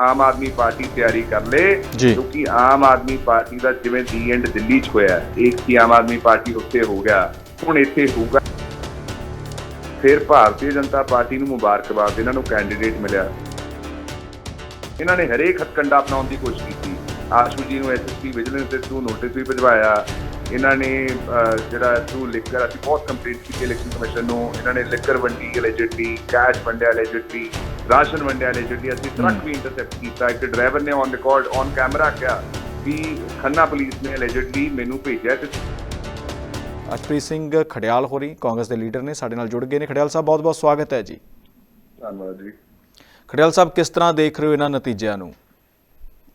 ਆਮ Aadmi party ਤਿਆਰੀ ਕਰ ਲੇ। ਕਿਉਂਕਿ ਆਮ ਆਦਮੀ ਪਾਰਟੀ ਦਾ ਜਿਵੇਂ ਦੀ ਐਂਡ ਦਿੱਲੀ 'ਚ ਹੋਇਆ ਇੱਕ ਹੀ ਆਮ ਆਦਮੀ ਪਾਰਟੀ ਉੱਤੇ ਹੋ ਗਿਆ ਹੁਣ ਇੱਥੇ ਹੋਊਗਾ। ਫਿਰ ਭਾਰਤੀ ਜਨਤਾ ਪਾਰਟੀ ਨੂੰ ਮੁਬਾਰਕਬਾਦ ਇਹਨਾਂ ਨੂੰ ਕੈਂਡੀਡੇਟ ਮਿਲਿਆ। ਇਹਨਾਂ ਨੇ ਹਰੇਕ ਹੱਥਕੰਡਾ ਅਪਣਾਉਣ ਦੀ ਕੋਸ਼ਿਸ਼ ਕੀਤੀ। ਆਸ਼ੂ ਜੀ ਨੂੰ ਐਸਐਸਪੀ ਵਿਜੀਲੈਂਸ ਦੇ ਥਰੂ ਨੋਟਿਸ ਵੀ ਭਿਜਵਾਇਆ। ਇਹਨਾਂ ਨੇ ਜਿਹੜਾ ਥਰੂ ਲਿਕਰ ਅਸੀਂ ਬਹੁਤ ਕੰਪਲੇਂਟ ਕੀਤੀ ਇਲੈਕਸ਼ਨ ਕਮਿਸ਼ਨ ਨੂੰ। ਇਹਨਾਂ ਨੇ ਲਿਕਰ ਵੰਡੀ ਅਲੈਜਿਡਲੀ ਕੈਸ਼ ਵੰਡਿਆ ਅਲੈਜਿਡਲੀ ਰਾਸ਼ਨ ਵੰਡਿਆ ਅਲੈਜਿਡਲੀ ਅਸੀਂ ਟਰੱਕ ਵੀ ਇੰਟਰਸੈਪਟ ਕੀਤਾ ਇੱਕ ਡਰਾਈਵਰ ਨੇ ਔਨ ਰਿਕਾਰਡ ਔਨ ਕੈਮਰਾ ਕਿਹਾ ਵੀ ਖੰਨਾ ਪੁਲਿਸ ਨੇ ਅਲੈਜਿਡਲੀ ਮੈਨੂੰ ਭੇਜਿਆ ਤੇ ਅਜਪ੍ਰੀਤ ਸਿੰਘ ਖੜਿਆਲ ਹੋਰੀ ਕਾਂਗਰਸ ਦੇ ਲੀਡਰ ਨੇ ਸਾਡੇ ਨਾਲ ਜੁੜ ਗਏ ਨੇ। ਖੜਿਆਲ ਸਾਹਿਬ ਬਹੁਤ-ਬਹੁਤ ਸਵਾਗਤ ਹੈ ਜੀ। ਧੰਨਵਾਦ ਜੀ। ਖੜਿਆਲ ਸਾਹਿਬ ਕਿਸ ਤਰ੍ਹਾਂ ਦੇਖ ਰਹੇ ਹੋ ਇਹਨਾਂ ਨਤੀਜਿਆਂ ਨੂੰ?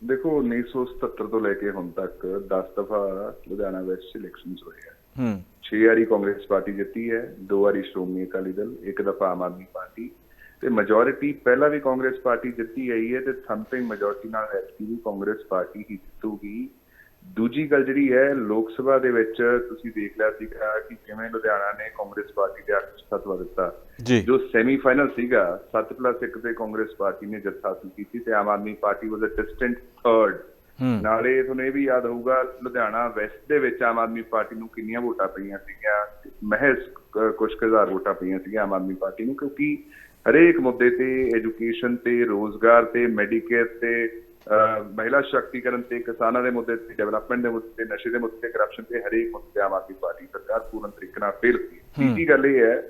ਦੇਖੋ 1977 ਤੋਂ ਲੈ ਕੇ ਹੁਣ ਤੱਕ 10 ਦਫਾ ਲੁਧਿਆਣਾ ਵੈਸਟ ਇਲੈਕਸ਼ਨਸ ਹੋਏ ਆ। ਹੂੰ। 6 ਵਾਰੀ ਕਾਂਗਰਸ ਪਾਰਟੀ ਜਿੱਤੀ ਹੈ ਦੋ ਵਾਰੀ ਸ਼੍ਰੋਮਣੀ ਅਕਾਲੀ ਦਲ ਇੱਕ ਦਫਾ ਆਮ ਆਦਮੀ ਪਾਰਟੀ ਤੇ ਮੈਜੋਰਿਟੀ ਪਹਿਲਾਂ ਵੀ ਕਾਂਗਰਸ ਪਾਰਟੀ ਜਿੱਤੀ ਆਈ ਹੈ ਤੇ ਥੰਪਿੰਗ ਮੈਜੋਰਿਟੀ ਨਾਲ ਐਤਕੀ ਵੀ ਕਾਂਗਰਸ ਪਾਰਟੀ ਹੀ ਜਿੱਤੂਗੀ। ਦੂਜੀ ਗੱਲ ਜਿਹੜੀ ਹੈ ਲੋਕ ਸਭਾ ਦੇ ਵਿੱਚ ਤੁਸੀਂ ਦੇਖ ਲਿਆ ਸੀਗਾ ਕਿ ਕਿਵੇਂ ਲੁਧਿਆਣਾ ਨੇ ਕਾਂਗਰਸ ਪਾਰਟੀ ਦੇ ਹੱਕ 'ਚ ਫਤਵਾ ਦਿੱਤਾ। ਜੀ। ਸੈਮੀਫਾਈਨਲ ਸੀਗਾ 7+1 ਤੇ ਕਾਂਗਰਸ ਪਾਰਟੀ ਨੇ ਜਿੱਤ ਹਾਸਲ ਕੀਤੀ ਤੇ Aam Aadmi Party was a distant third ਨਾਲੇ ਤੁਹਾਨੂੰ ਇਹ ਵੀ ਯਾਦ ਹੋਊਗਾ ਲੁਧਿਆਣਾ ਵੈਸਟ ਦੇ ਵਿੱਚ ਆਮ ਆਦਮੀ ਪਾਰਟੀ ਨੂੰ ਕਿੰਨੀਆਂ ਵੋਟਾਂ ਪਈਆਂ ਸੀਗੀਆਂ ਮਹਿਜ਼ ਕ- ਕੁਛ ਕੁ ਹਜ਼ਾਰ ਵੋਟਾਂ ਪਈਆਂ ਸੀਗੀਆਂ ਆਮ ਆਦਮੀ ਪਾਰਟੀ ਨੂੰ ਕਿਉਂਕਿ ਹਰੇਕ ਮੁੱਦੇ ਤੇ ਐਜੂਕੇਸ਼ਨ ਤੇ ਰੋਜ਼ਗਾਰ ਤੇ ਮੈਡੀਕੇਅਰ ਤੇ ਮਹਿਲਾ ਸ਼ਕਤੀਕਰਨ ਤੇ ਕਿਸਾਨਾਂ ਦੇ ਮੁੱਦੇ ਤੇ ਡਿਵੈਲਪਮੈਂਟ ਦੇ ਮੁੱਦੇ ਤੇ ਨਸ਼ੇ ਦੇ ਮੁੱਦੇ ਤੇ ਕਰਪਸ਼ਨ ਤੇ ਹਰੇਕ ਮੁੱਦੇ ਤੇ ਆਮ ਆਦਮੀ ਪਾਰਟੀ ਸਰਕਾਰ ਪੂਰਨ ਤਰੀਕੇ ਨਾਲ ਫੇਲ ਹੋਈ ਤੀਜੀ ਗੱਲ ਇਹ ਹੈ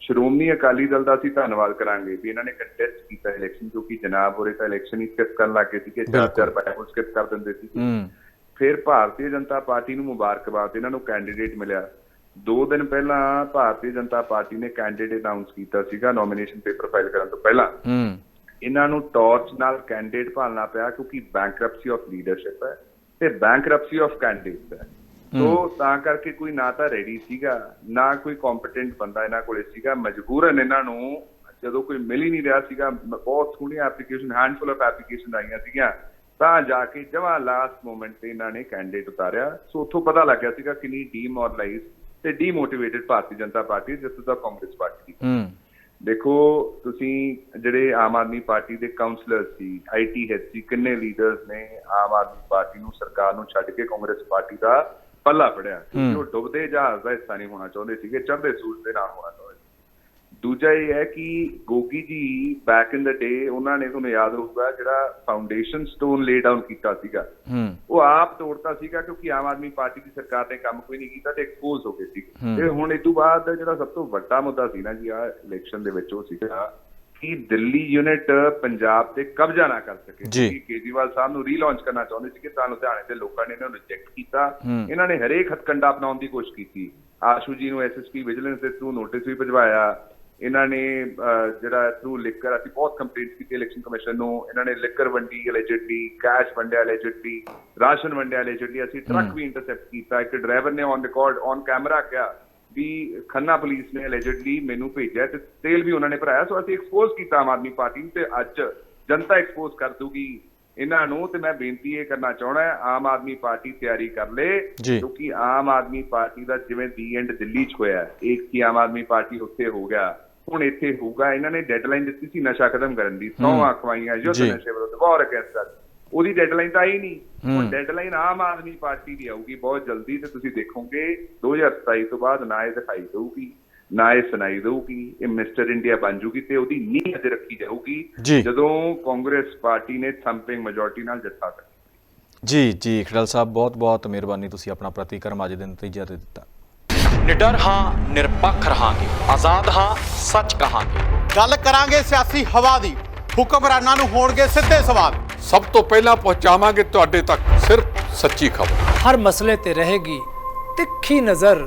ਸ਼੍ਰੋਮਣੀ ਅਕਾਲੀ ਦਲ ਦਾ ਅਸੀਂ ਧੰਨਵਾਦ ਕਰਾਂਗੇ ਵੀ ਇਹਨਾਂ ਨੇ ਕੰਟੈਸਟ ਕੀਤਾ ਇਲੈਕਸ਼ਨ ਕਿਉਂਕਿ ਜਨਾਬ ਹੋਰੇ ਤਾਂ ਇਲੈਕਸ਼ਨ ਹੀ ਸਕਿਪ ਕਰਨ ਲੱਗੇ ਸੀ ਕਿ ਚਾਰ ਚਾਰ ਪੈਸੇ ਸਕਿਪ ਕਰ ਦਿੰਦੇ ਸੀ ਫਿਰ ਭਾਰਤੀ ਜਨਤਾ ਪਾਰਟੀ ਨੂੰ ਮੁਬਾਰਕਬਾਦ ਇਹਨਾਂ ਨੂੰ ਕੈਂਡੀਡੇਟ ਮਿਲਿਆ। ਦੋ ਦਿਨ ਪਹਿਲਾਂ ਭਾਰਤੀ ਜਨਤਾ ਪਾਰਟੀ ਨੇ ਕੈਂਡੀਡੇਟ ਅਨਾਉਂਸ ਕੀਤਾ ਸੀਗਾ ਨੋਮੀਨੇਸ਼ਨ ਪੇਪਰ ਫਾਈਲ ਕਰਨ ਤੋਂ ਪਹਿਲਾਂ। ਹੂੰ। ਇਹਨਾਂ ਨੂੰ ਟਾਰਚ ਨਾਲ ਕੈਂਡੀਡੇਟ ਭਾਲਣਾ ਪਿਆ ਕਿਉਂਕਿ ਬੈਂਕਰਪਸੀ ਆਫ ਲੀਡਰਸ਼ਿਪ ਹੈ ਤੇ ਬੈਂਕਰਪਸੀ ਆਫ ਕੈਂਡੀਡੇਟਸ ਹੈ। ਸੋ ਤਾਂ ਕਰਕੇ ਕੋਈ ਨਾ ਤਾਂ ਰੈਡੀ ਸੀਗਾ ਨਾ ਕੋਈ ਕੰਪੀਟੈਂਟ ਬੰਦਾ ਇਹਨਾਂ ਕੋਲੇ ਸੀਗਾ। ਮਜਬੂਰਨ ਇਹਨਾਂ ਨੂੰ ਜਦੋਂ ਕੋਈ ਮਿਲ ਹੀ ਨਹੀਂ ਰਿਹਾ ਸੀਗਾ ਬਹੁਤ ਸੋਹਣੀਆਂ ਐਪਲੀਕੇਸ਼ਨ ਹੈਂਡਫੁਲ ਆਫ ਐਪਲੀਕੇਸ਼ਨ ਆਈਆਂ ਸੀਗੀਆਂ। ਤਾਂ ਜਾ ਕੇ ਜਮਾ ਲਾਸਟ ਮੂਮੈਂਟ ਤੇ ਇਹਨਾਂ ਨੇ ਕੈਂਡੀਡੇਟ ਉਤਾਰਿਆ। ਸੋ ਉੱਥੋਂ ਪਤਾ ਲੱਗਿਆ ਸੀਗਾ ਕਿੰਨੀ ਡੀਮੋਰਲਾਈਜ਼ ਤੇ ਡੀਮੋਟੀਵੇਟਡ ਭਾਰਤੀ ਜਨਤਾ ਪਾਰਟੀ ਜਿਸ ਦਾ ਕਾਂਗਰਸ ਪਾਰਟੀ ਦੀ ਹੂੰ ਦੇਖੋ ਤੁਸੀਂ ਜਿਹੜੇ ਆਮ ਆਦਮੀ ਪਾਰਟੀ ਦੇ ਕਾਉਂਸਲਰ ਸੀ ਆਈਟੀ ਹੈਡ ਸੀ ਕਿੰਨੇ ਲੀਡਰਸ ਨੇ ਆਮ ਆਦਮੀ ਪਾਰਟੀ ਨੂੰ ਸਰਕਾਰ ਨੂੰ ਛੱਡ ਕੇ ਕਾਂਗਰਸ ਪਾਰਟੀ ਦਾ ਪੱਲਾ ਫੜਿਆ ਕਿਉਂਕਿ ਉਹ ਡੁੱਬਦੇ ਜਹਾਜ਼ ਦਾ ਹਿੱਸਾ ਨਹੀਂ ਹੋਣਾ ਚਾਹੁੰਦੇ ਸੀਗੇ ਚੜ੍ਹਦੇ ਸੂਰਜ ਦੇ ਨਾਲ ਹੋਣਾ ਚਾਹੁੰਦੇ। ਦੂਜਾ ਇਹ ਹੈ ਕਿ ਗੋਗੀ ਜੀ ਬੈਕ ਇਨ ਦਾ ਡੇ ਉਹਨਾਂ ਨੇ ਤੁਹਾਨੂੰ ਯਾਦ ਹੋਊਗਾ ਜਿਹੜਾ ਫਾਊਂਡੇਸ਼ਨ ਸਟੋਨ ਲੇ ਡਾਊਨ ਕੀਤਾ ਸੀਗਾ। ਉਹ ਆਪ ਤੋੜਤਾ ਸੀਗਾ ਕਿਉਂਕਿ ਆਮ ਆਦਮੀ ਪਾਰਟੀ ਦੀ ਸਰਕਾਰ ਨੇ ਕੰਮ ਕੋਈ ਨਹੀਂ ਕੀਤਾ ਤੇ ਐਕਸਪੋਜ਼ ਹੋ ਗਏ ਸੀ। ਤੇ ਹੁਣ ਇਸ ਤੋਂ ਬਾਅਦ ਜਿਹੜਾ ਸਭ ਤੋਂ ਵੱਡਾ ਮੁੱਦਾ ਸੀ ਨਾ ਜੀ ਆ ਇਲੈਕਸ਼ਨ ਦੇ ਵਿੱਚ ਉਹ ਸੀਗਾ ਕਿ ਦਿੱਲੀ ਯੂਨਿਟ ਪੰਜਾਬ ਤੇ ਕਬਜ਼ਾ ਨਾ ਕਰ ਸਕੇ। ਜੀ। ਕਿਉਂਕਿ ਕੇਜਰੀਵਾਲ ਸਾਹਿਬ ਨੂੰ ਰੀਲਾਂਚ ਕਰਨਾ ਚਾਹੁੰਦੇ ਸੀ ਕਿ ਤਾਂ ਲੁਧਿਆਣੇ ਦੇ ਲੋਕਾਂ ਨੇ ਇਹਨਾਂ ਨੂੰ ਰਿਜੈਕਟ ਕੀਤਾ। ਇਹਨਾਂ ਨੇ ਹਰੇਕ ਹੱਥਕੰਡਾ ਅਪਣਾਉਣ ਦੀ ਕੋਸ਼ਿਸ਼ ਕੀਤੀ। ਆਸ਼ੂ ਜੀ ਨੂੰ ਐਸਐਸਪੀ ਵਿਜੀਲੈਂਸ ਦੇ ਥਰੂ ਨੋਟਿਸ ਵੀ ਭਿਜਵਾਇਆ। ਇਹਨਾਂ ਨੇ ਜਿਹੜਾ ਥਰੂ ਲਿਕਰ ਅਸੀਂ ਬਹੁਤ ਕੰਪਲੇਂਟ ਕੀਤੀ ਇਲੈਕਸ਼ਨ ਕਮਿਸ਼ਨ ਨੂੰ। ਇਹਨਾਂ ਨੇ ਲਿਕਰ ਵੰਡੀ ਅਲੈਜਿਡਲੀ ਕੈਸ਼ ਵੰਡਿਆ ਅਲੈਜਿਡਲੀ ਰਾਸ਼ਨ ਵੰਡਿਆ ਅਲੈਜਿਡਲੀ ਅਸੀਂ ਟਰੱਕ ਵੀ ਇੰਟਰਸੈਪਟ ਕੀਤਾ। ਇੱਕ ਡਰਾਈਵਰ ਨੇ ਔਨ ਰਿਕਾਰਡ ਔਨ ਕੈਮਰਾ ਕਿਹਾ ਵੀ ਖੰਨਾ ਪੁਲਿਸ ਨੇ ਅਲੈਜਿਡਲੀ ਮੈਨੂੰ ਭੇਜਿਆ ਤੇ ਤੇਲ ਵੀ ਉਹਨਾਂ ਨੇ ਭਰਾਇਆ। ਸੋ ਅਸੀਂ ਐਕਸਪੋਜ਼ ਕੀਤਾ ਆਮ ਆਦਮੀ ਪਾਰਟੀ ਨੂੰ ਤੇ ਅੱਜ ਜਨਤਾ ਐਕਸਪੋਜ਼ ਕਰ ਦੂਗੀ ਇਹਨਾਂ ਨੂੰ ਤੇ ਮੈਂ ਬੇਨਤੀ ਇਹ ਕਰਨਾ ਚਾਹਣਾ ਆਮ ਆਦਮੀ ਪਾਰਟੀ ਤਿਆਰੀ ਕਰ ਲੇ। ਕਿਉਂਕਿ ਆਮ ਆਦਮੀ ਪਾਰਟੀ ਦਾ ਜਿਵੇਂ ਦੀ ਐਂਡ ਦਿੱਲੀ 'ਚ ਹੋਇਆ ਇੱਕ ਹੀ ਆਮ ਆਦਮੀ ਪਾਰਟੀ ਉੱਤੇ ਹੋ ਗਿਆ ਹੁਣ ਇੱਥੇ ਹੋਊਗਾ ਇਹਨਾਂ ਨੇ ਡੈਡਲਾਈਨ ਦਿੱਤੀ ਸੀ ਨਸ਼ਾ ਖਤਮ ਕਰਨ ਦੀ ਸੌ ਖਵਾਈਆਂ ਯੁੱਧ ਜੀ। ਨਸ਼ੇ ਵਿਰੁੱਧ ਵਾਰ ਅਗੇਂਸਟ ਉਹਦੀ ਡੈਡਲਾਈਨ ਤਾਂ ਆਈ ਨਹੀਂ ਹੂੰ। ਹੁਣ ਡੈਡਲਾਈਨ ਆਮ ਆਦਮੀ ਪਾਰਟੀ ਦੀ ਆਊਗੀ ਬਹੁਤ ਜਲਦੀ ਤੇ ਤੁਸੀਂ ਦੇਖੋਗੇ 2027 ਤੋਂ ਬਾਅਦ ਨਾ ਇਹ ਦਿਖਾਈ ਦਊਗੀ ਨਾ ਇਹ ਸੁਣਾਈ ਦਊਗੀ ਇਹ ਮਿਸਟਰ ਇੰਡੀਆ ਬਣ ਜੂਗੀ ਤੇ ਉਹਦੀ ਨੀਂਹ ਅੱਜ ਰੱਖੀ ਜਾਊਗੀ। ਜਦੋਂ ਕਾਂਗਰਸ ਪਾਰਟੀ ਨੇ ਥੰਪਿੰਗ ਮੈਜੋਰਟੀ ਨਾਲ ਜਿੱਤਾ ਸਕੀ ਜੀ ਜੀ ਖੜਿਆਲ ਸਾਹਿਬ ਬਹੁਤ-ਬਹੁਤ ਮਿਹਰਬਾਨੀ ਤੁਸੀਂ ਆਪਣਾ ਪ੍ਰਤੀਕਰਮ ਅੱਜ ਦੇ ਨਤੀਜੇ ਤੇ ਦਿੱਤਾ। ਨਿਡਰ ਹਾਂ ਨਿਰਪੱਖ ਰਹਾਂਗੇ। ਆਜ਼ਾਦ ਹਾਂ ਸੱਚ ਕਹਾਂਗੇ। ਗੱਲ ਕਰਾਂਗੇ ਸਿਆਸੀ ਹਵਾ ਦੀ। ਹੁਕਮਰਾਨਾਂ ਨੂੰ ਹੋਣਗੇ ਸਿੱਧੇ ਸਵਾਲ। ਸਭ ਤੋਂ ਪਹਿਲਾਂ ਪਹੁੰਚਾਵਾਂਗੇ ਤੁਹਾਡੇ ਤੱਕ ਸਿਰਫ ਸੱਚੀ ਖਬਰ। ਹਰ ਮਸਲੇ ਤੇ ਰਹੇਗੀ ਤਿੱਖੀ ਨਜ਼ਰ।